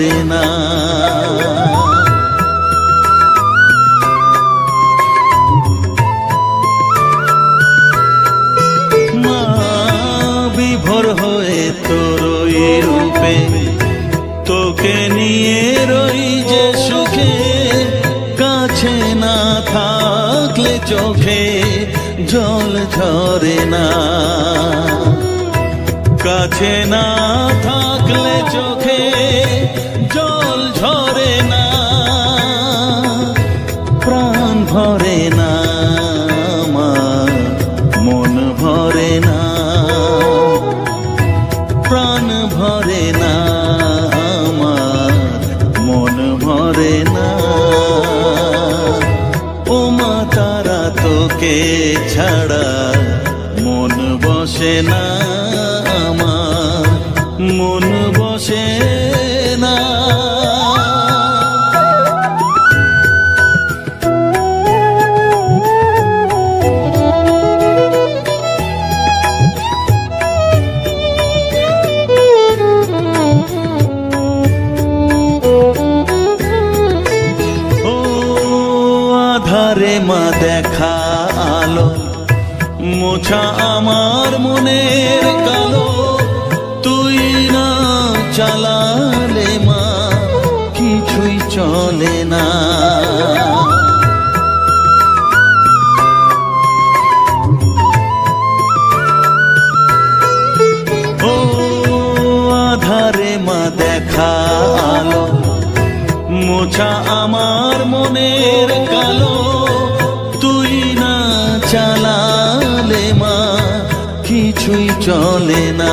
ঝরে না। মা, বিভোর হয়ে তোর রূপে তোকে নিয়ে রই যে সুখে। কাছে না থাকলে চোখে জল ঝরে না। কাছে না থাকলে চোখে মোছা আমার মনের কালো, তুই না চালালে মা, কিছুই চলে না। ও আধারে মা দেখা আলো মোছা আমার মনের কালো চলে না।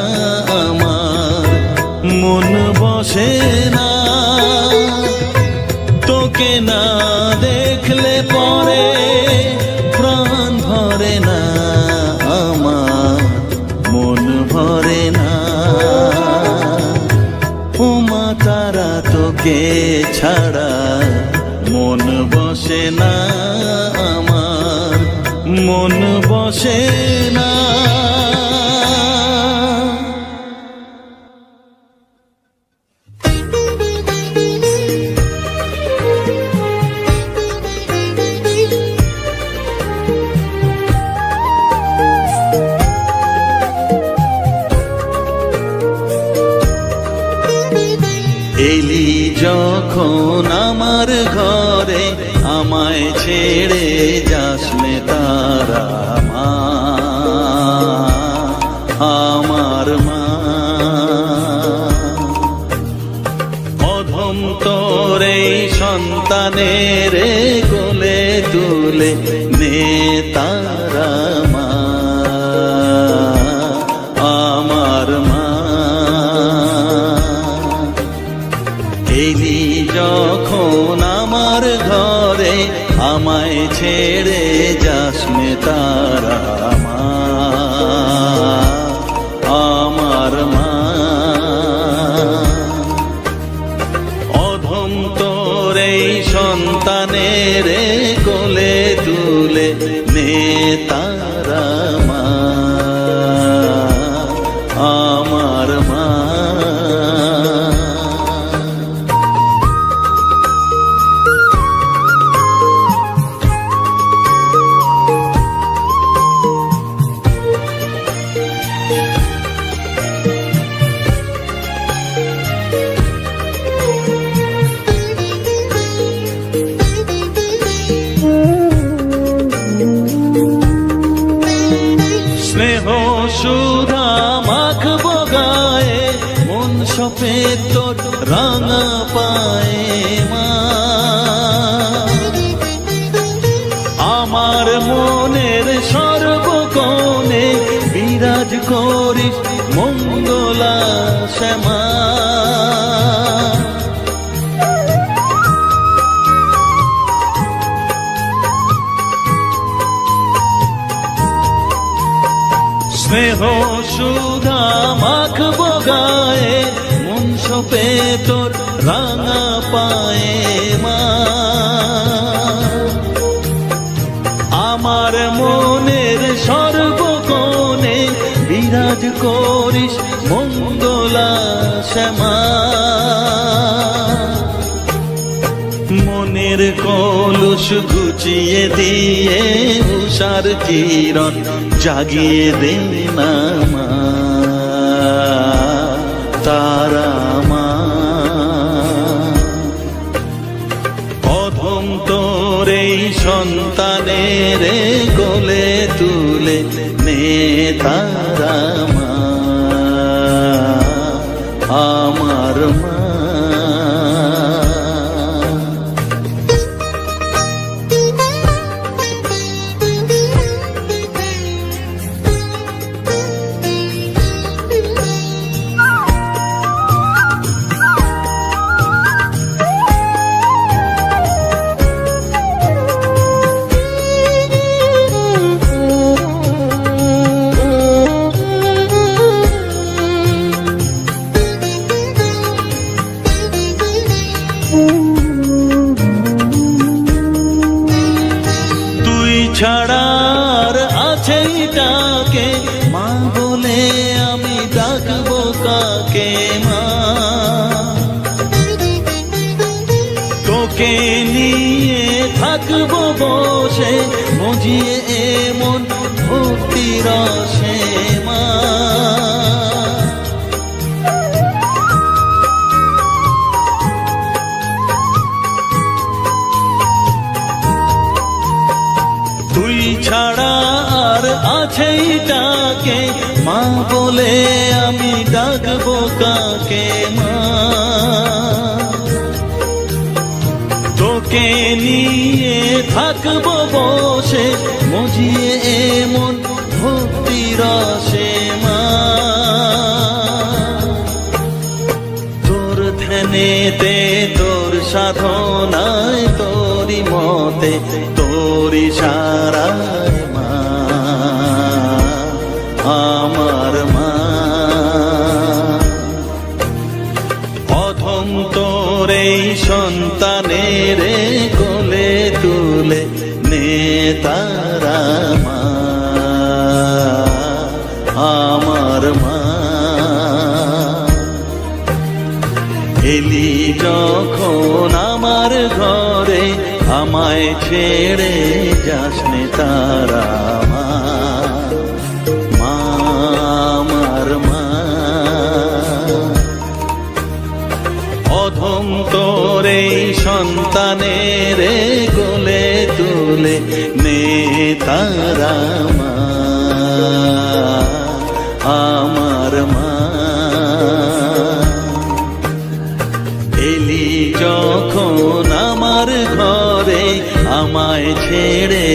বসে না তারা সুধা মাখব গায়ে মন সপে তোর রাঙা পায়ে মা। আমার মনের সর্বকোণে বিরাজ করিস মঙ্গলা শ্যামা। মনের কলুষ ঘুচিয়ে দিয়ে উষার কিরণ জাগিয়ে দে না ছাড়া আর আছেই ডাকে মা বলে আমি ডাকবো কাকে? মা। তোকে নিয়ে থাকব বসে, মজিয়ে এমন ভক্তি রসে, মা। তোর ধ্যানেতে, তোর সাধনায় তোরি মতে তোরি সারায় সন্তানের কোলে তুলে নে তারা মা। আমার মা। এলি যখন আমার ঘরে, আমায় ছেড়ে যাস তারা মানে রে গোলে তুলে নে তারা মা। আমার মা। এলি যখন আমার ঘরে আমায় ছেড়ে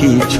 কিছুক্ষণ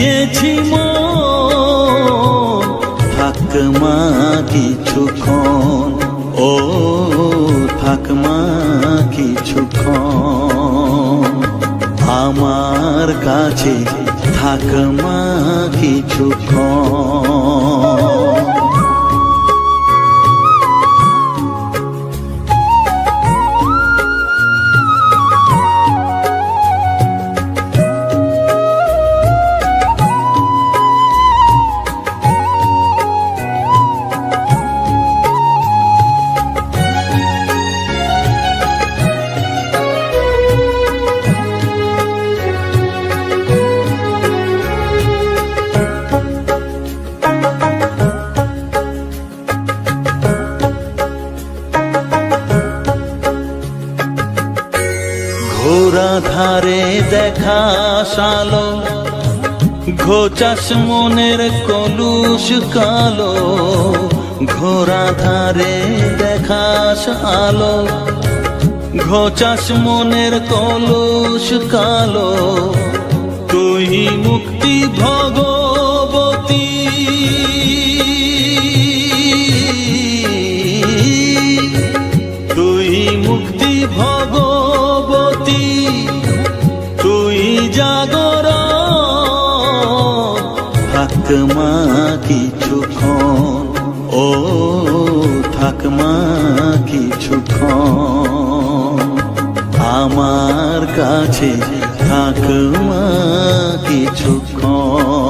দিয়েছি থাক মা কিছুক্ষণ ও থাক মা কিছুক্ষণ আমার কাছে থাক মা কিছুক্ষণ সালো ঘোচাস মনের কলুষ কালো ঘোরা ধারে দেখাস আলো, ঘোচাস মনের কলুষ কালো, তুই মুক্তি ভগবতী জাগর থাকমা কিছুক্ষণ ও থাকমা কিছু কিছুক্ষণ আমার কাছে থাকমা কিছু কিছুক্ষণ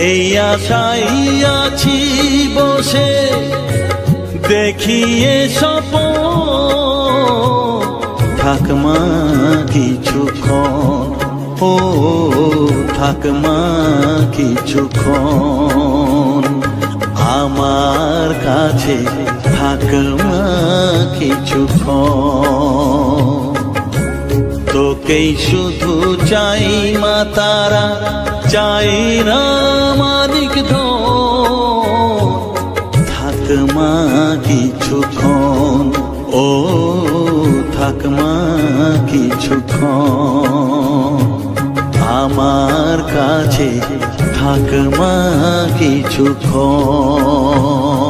এই আশাই আছি বসে, দেখিয়ে সপ থাকমা কিছুক্ষণ ও থাকমা কিছুক্ষণ আমার কাছে থাকমা কিছুক্ষণ তোকেই শুধু চাই মা তারা চাই না মানিক থাক মা ও থাক মা কিছুক্ষণ আমার কাছে থাক মা কিছুক্ষণ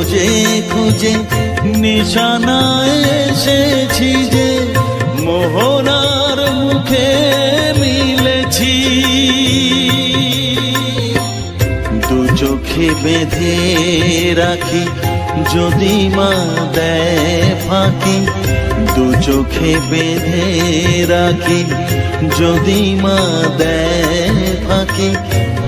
খুঁজে খুঁজে নিশানায় এসেছি যে মোহনার মুখে মিলেছি। দু চোখে বেঁধে রাখি যদি মা দেয় ফাঁকি। দু চোখে বেঁধে রাখি যদি মা দেয় ফাঁকি।